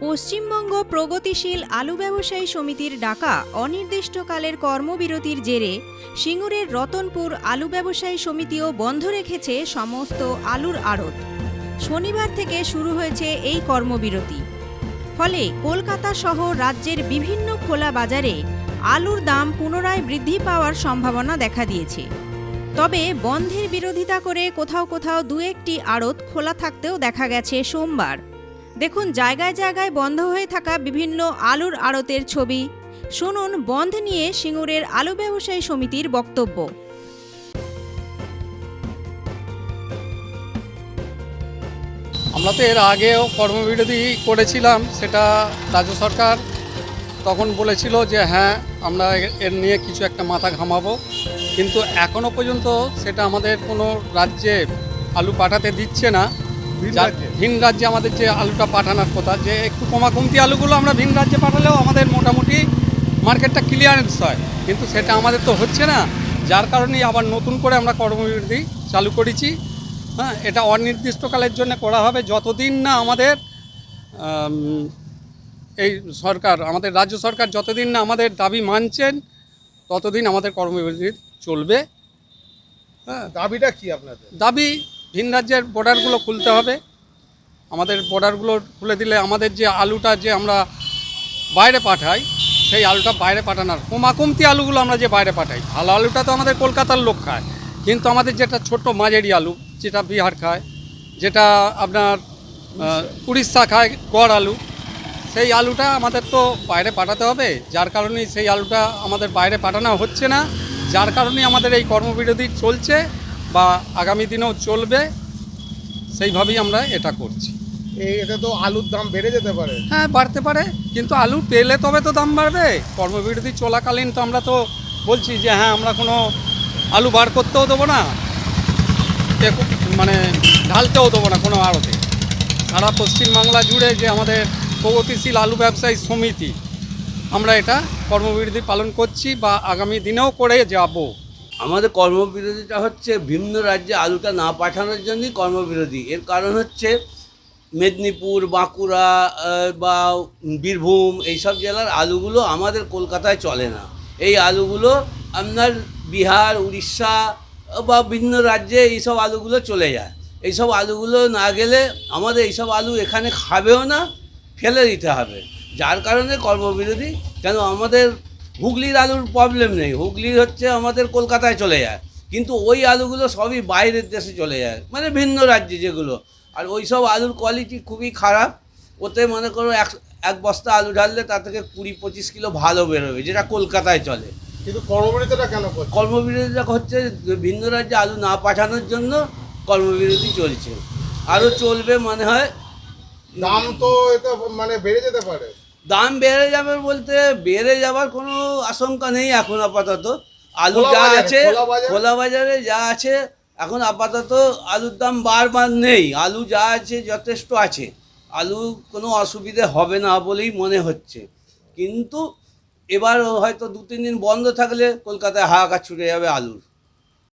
পশ্চিমবঙ্গ প্রগতিশীল আলু ব্যবসায়ী সমিতির ডাকা অনির্দিষ্টকালের কর্মবিরতির জেরে সিঙ্গুরের রতনপুর আলু ব্যবসায়ী সমিতিও বন্ধ রেখেছে সমস্ত আলুর আড়ত। শনিবার থেকে শুরু হয়েছে এই কর্মবিরতি। ফলে কলকাতা সহ রাজ্যের বিভিন্ন খোলা বাজারে আলুর দাম পুনরায় বৃদ্ধি পাওয়ার সম্ভাবনা দেখা দিয়েছে। তবে বন্ধের বিরোধিতা করে কোথাও কোথাও দু একটি আড়ত খোলা থাকতেও দেখা গেছে সোমবার। দেখুন, জায়গায় জায়গায় বন্ধ হয়ে থাকা বিভিন্ন আলুর আড়তের ছবি। শুনুন, বন্ধ নিয়ে সিঙ্গুরের আলু ব্যবসায়ী সমিতির বক্তব্য। আমরা তো এর আগেও কর্মবিরতি করেছিলাম, সেটা রাজ্য সরকার তখন বলেছিল যে হ্যাঁ আমরা এর নিয়ে কিছু একটা মাথা ঘামাবো। কিন্তু এখনও পর্যন্ত সেটা আমাদের কোনো রাজ্যে আলু পাঠাতে দিচ্ছে না। ভিন রাজ্যে আমাদের যে আলুটা পাঠানোর কথা যে একটু কমাকমতি আলুগুলো আমরা ভিন রাজ্যে পাঠালেও আমাদের মোটামুটি মার্কেটটা ক্লিয়ারেন্স হয়। কিন্তু সেটা আমাদের তো হচ্ছে না। যার কারণেই আবার নতুন করে আমরা কর্মবিরতি চালু করেছি। হ্যাঁ এটা অনির্দিষ্টকালের জন্য করা হবে। যতদিন না আমাদের এই সরকার আমাদের রাজ্য সরকার যতদিন না আমাদের দাবি মানছেন ততদিন আমাদের কর্মবিরতি চলবে। হ্যাঁ। দাবিটা কি আপনাদের? দাবি ভিন রাজ্যের বর্ডারগুলো খুলতে হবে। আমাদের বর্ডারগুলো খুলে দিলে আমাদের যে আলুটা যে আমরা বাইরে পাঠাই, সেই আলুটা বাইরে পাঠানোর কমাকমতি আলুগুলো আমরা যে বাইরে পাঠাই। ভালো আলুটা তো আমাদের কলকাতার লোক খায়, কিন্তু আমাদের যেটা ছোট মাঝারি আলু, যেটা বিহার খায়, যেটা আপনার উড়িষ্যা খায় গড় আলু, সেই আলুটা আমাদের তো বাইরে পাঠাতে হবে। যার কারণে সেই আলুটা আমাদের বাইরে পাঠানো হচ্ছে না। যার কারণে আমাদের এই কর্মবিরোধী চলছে। বা আগামী দিনেও চলবে সেইভাবেই আমরা এটা করছি। এতে তো আলুর দাম বেড়ে যেতে পারে। হ্যাঁ বাড়তে পারে কিন্তু আলু পেলে তবে তো দাম বাড়বে। কর্মবিরতি চলাকালীন তো আমরা তো বলছি যে হ্যাঁ আমরা কোনো আলু বার করতেও দেবো না মানে ঢালতেও দেবো না কোনো আড়তে। সারা পশ্চিমবাংলা জুড়ে যে আমাদের প্রগতিশীল আলু ব্যবসায়ী সমিতি আমরা এটা কর্মবিরতি পালন করছি বা আগামী দিনেও করে যাব। আমাদের কর্মবিরতিটা হচ্ছে ভিন্ন রাজ্যে আলুটা না পাঠানোর জন্যই কর্মবিরোধী এর কারণ হচ্ছে মেদিনীপুর, বাঁকুড়া বা বীরভূম এইসব জেলার আলুগুলো আমাদের কলকাতায় চলে না। এই আলুগুলো আপনার বিহার, উড়িষ্যা বা ভিন্ন রাজ্যে এইসব আলুগুলো চলে যায়। এইসব আলুগুলো না গেলে আমাদের এইসব আলু এখানে খাবেও না, ফেলে দিতে হবে। যার কারণে কর্মবিরোধী কেন আমাদের হুগলির আলুর প্রবলেম নেই। হুগলির হচ্ছে আমাদের কলকাতায় চলে যায়। কিন্তু ওই আলুগুলো সবই বাইরের দেশে চলে যায়। মানে ভিন্ন রাজ্যে যেগুলো। আর ওই সব আলুর কোয়ালিটি খুবই খারাপ। ওতে মনে করো এক এক বস্তা আলু ঢাললে তার থেকে কুড়ি পঁচিশ কিলো ভালো বেরোবে যেটা কলকাতায় চলে। কিন্তু কর্মবিরতিটা কেন কর্মবিরতিটা হচ্ছে ভিন্ন রাজ্যে আলু না পাঠানোর জন্য কর্মবিরতি চলছে। আরও চলবে মনে হয়। দাম তো এটা মানে বেড়ে যেতে পারে। দাম বেড়ে যাবে বলতে বেড়ে যাওয়ার কোনো আশঙ্কা নেই এখন আপাতত। আলু যা আছে খোলা বাজারে? খোলা বাজারে যা আছে এখন আপাতত আলুর দাম বারবার নেই। আলু যা আছে যথেষ্ট আছে। আলু কোনো অসুবিধে হবে না বলেই মনে হচ্ছে। কিন্তু এবার হয়তো দু তিন দিন বন্ধ থাকলে কলকাতায় হাহাকার ছুটে যাবে আলুর।